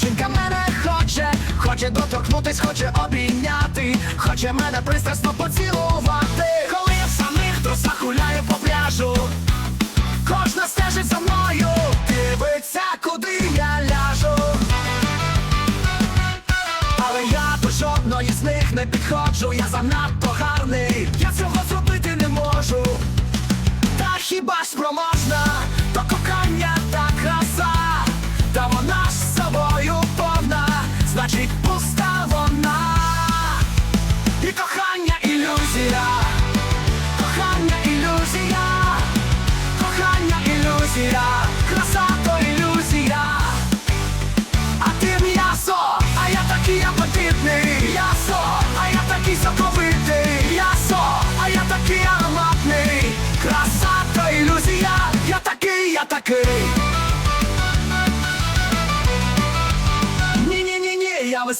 Жінка мене хоче, хоче доторкнутись, хоче обійняти, хоче мене пристрасно поцілувати. Коли я в самих трусах гуляю по пляжу, кожна стежить за мною, дивиться, куди я ляжу. Але я до жодної з них не підходжу, я занадто гарний, я цього зробити не можу. Та хіба спроможна, то кохання та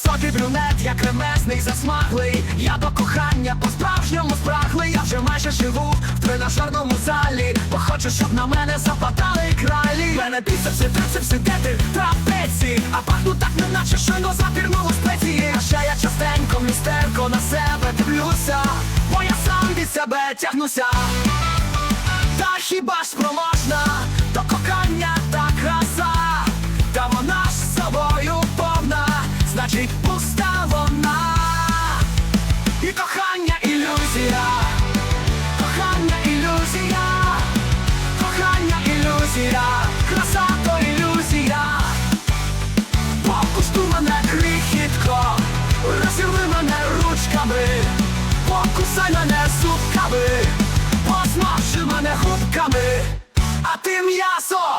високий брюнет, я кремезний, засмаглий. Я до кохання по-справжньому спраглий. Я вже майже живу в тренажерному залі. Бо хочу, щоб на мене западали кралі. Мене біцепси, трицепси, дети, трапеції. А пахну так, неначе щойно запірнуло спеції. А ще я частенько, містерко, на себе дивлюся Бо я сам від себе тягнуся. Та хіба ж спроможна до кохання і кохання ілюзія, кохання ілюзія, кохання ілюзія, краса то ілюзія, покуштуй мене крихітко, розірви мене ручками, покусай мене зубками, посмажи мене губками, а ти м'ясо,